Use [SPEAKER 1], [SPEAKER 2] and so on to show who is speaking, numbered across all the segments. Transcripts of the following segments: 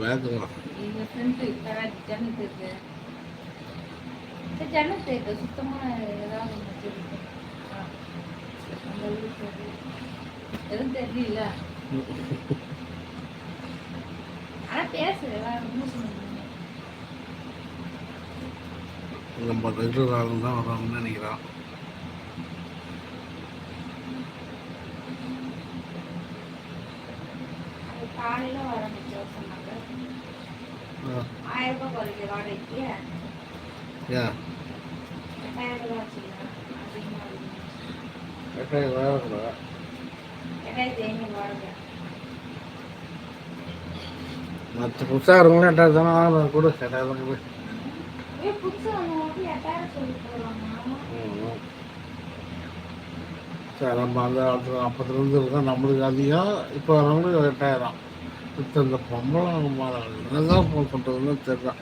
[SPEAKER 1] வேகமா
[SPEAKER 2] எங்கள் ஃப்ரெண்டு இருக்கு இருக்கு சுத்தமாக ஏதாவது ஊருக்கு அது. எதுவும் தெரியல. ஆனா பேசு.
[SPEAKER 1] நம்ம ரெகுலர் ஆளுங்க தான் வராங்கன்னு நினைக்கிறான்.
[SPEAKER 2] காலையில வர முடியாது சொன்னாங்க. ஆயிரம் ரூபாய் குறைக்க வாடகைக்கு.
[SPEAKER 1] ஏன்
[SPEAKER 2] எட்டாயிரம் ரூபாய் வச்சுக்கலாம் அதிகமாக இருக்கும்.
[SPEAKER 1] எட்டாயிரம் வேகல
[SPEAKER 2] எட்டாயிரத்தி ஐநூறு வாடகை.
[SPEAKER 1] மற்ற புதுசாக இருக்கவங்களும் எட்டாயிரம் தானே கூட. எட்டாயிரம்
[SPEAKER 2] புதுசாக எட்டாயிரம் சொல்லி
[SPEAKER 1] நம்ம அந்த காலத்தில் அப்பத்துலேருந்து இருக்கோம் நம்மளுக்கு அதிகம் இப்போ வரவங்களுக்கு எட்டாயிரம். இப்போ இந்த பொம்பளை மாதம் என்னதான் ஃபோன் பண்ணுறதுன்னு தெரியல.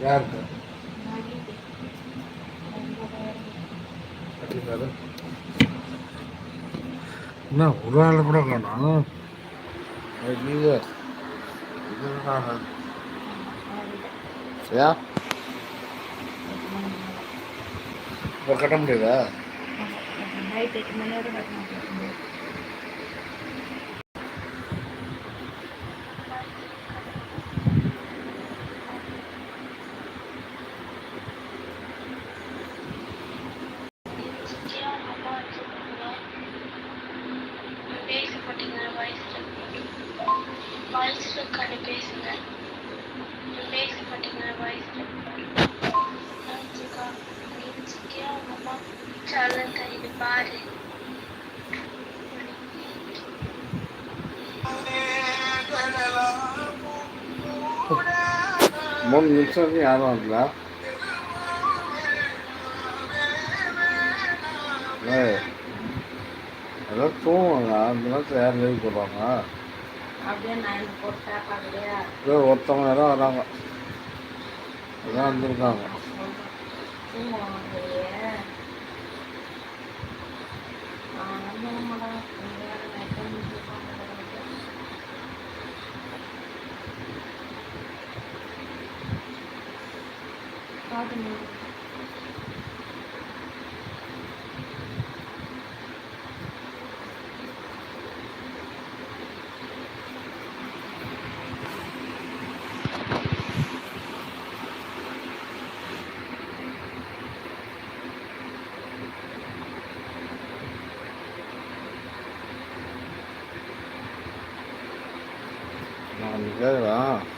[SPEAKER 1] யாருக்கு என்ன ஒரு ஆள் கூட காணும். நீங்கள் இப்போ கட்ட முடியாதா?
[SPEAKER 2] நைட் எட்டு மணி வரை கட்டணும்
[SPEAKER 3] பேச மாட்டேங்கிற வாய்ஸ்ல வாய்ஸ்ல உட்காந்து பேசுங்க. பேச மாட்டேங்கிற வாய்ஸ்ல அம்மா சேனல் இது பாரு.
[SPEAKER 1] மூணு நிமிஷம் வரைக்கும் யாரும் வரல ஏய், அதான் தூங்குவாங்க அந்த நேரத்தில் யார் லீவ் போடுறாங்க
[SPEAKER 2] அப்படியே
[SPEAKER 1] ஒருத்தவங்க யாரும் வராங்க. அதான் வந்திருக்காங்க.
[SPEAKER 2] காட்டு 你干啥，